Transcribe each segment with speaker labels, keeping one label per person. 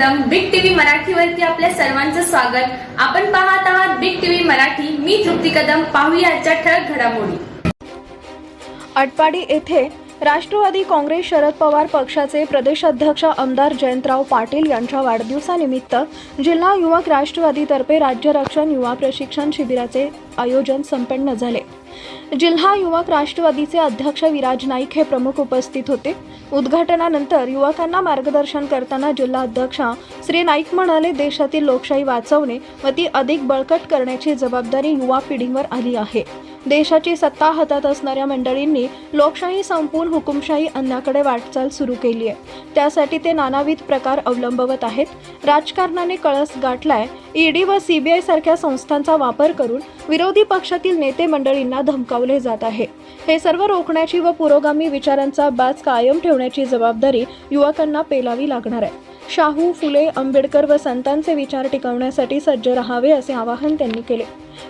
Speaker 1: Kadam big TV मराठीवरती आपल्या सर्वांचं स्वागत. आपण पाहत आहात बिग टीव्ही मराठी. मी तृप्ती कदम. पाहूया आजच्या ठळक घडामोडी.
Speaker 2: अटपाडी येथे राष्ट्रवादी काँग्रेस शरद पवार पक्षाचे प्रदेशाध्यक्ष आमदार जयंतराव पाटील यांच्या वाढदिवसानिमित्त जिल्हा युवक राष्ट्रवादीतर्फे राज्य रक्षण युवा प्रशिक्षण शिबिराचे आयोजन संपन्न झाले. जिल्हा युवक राष्ट्रवादीचे अध्यक्ष विराज नाईक हे प्रमुख उपस्थित होते. उद्घाटनानंतर युवकांना मार्गदर्शन करताना जिल्हा अध्यक्षा श्री नाईक म्हणाले देशातील लोकशाही वाचवणे व ती अधिक बळकट करण्याची जबाबदारी युवा पिढीवर आली आहे. देशाची सत्ता हातात असणाऱ्या मंडळींनी लोकशाही संपून हुकुमशाही अन्याकडे वाटचाल सुरू केली आहे. त्यासाठी ते नानाविध प्रकार अवलंबवत आहेत. राजकारणाने कळस गाठलाय. ईडी व सीबीआय सारख्या संस्थांचा वापर करून विरोधी पक्षातील नेते मंडळींना धमकावले जात आहे. हे सर्व रोखण्याची व पुरोगामी विचारांचा बाज कायम ठेवण्याची जबाबदारी युवकांना पेलावी लागणार आहे. शाहू फुले आंबेडकर व संतांचे विचार टिकवण्यासाठी सज्ज राहावे असे आवाहन त्यांनी केले.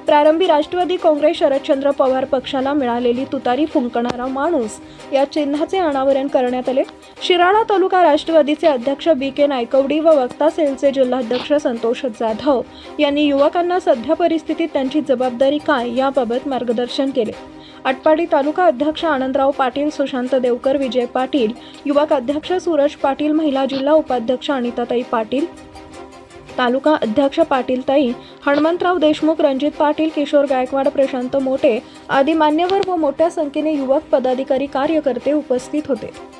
Speaker 2: प्रारंभी राष्ट्रवादी काँग्रेस शरदचंद्र पवार पक्षाला मिळालेली तुतारी फुंकणारा माणूस या चिन्हाचे अनावरण करण्यात आले. शिराळा तालुका राष्ट्रवादीचे अध्यक्ष बी के नायकवडी व वक्ता सेलचे जिल्हाध्यक्ष संतोष जाधव यांनी युवकांना सध्या परिस्थितीत त्यांची जबाबदारी काय याबाबत मार्गदर्शन केले. आटपाडी तालुका अध्यक्ष आनंदराव पाटील सुशांत देवकर विजय पाटील युवक अध्यक्ष सूरज पाटील महिला जिल्हा उपाध्यक्ष अनिताताई पाटील तालुका अध्यक्ष पाटील ताई हनुमंतराव देशमुख रणजित पाटील किशोर गायकवाड प्रशांत मोटे आदी मान्यवर व मोठ्या संख्येने युवक पदाधिकारी कार्यकर्ते उपस्थित होते.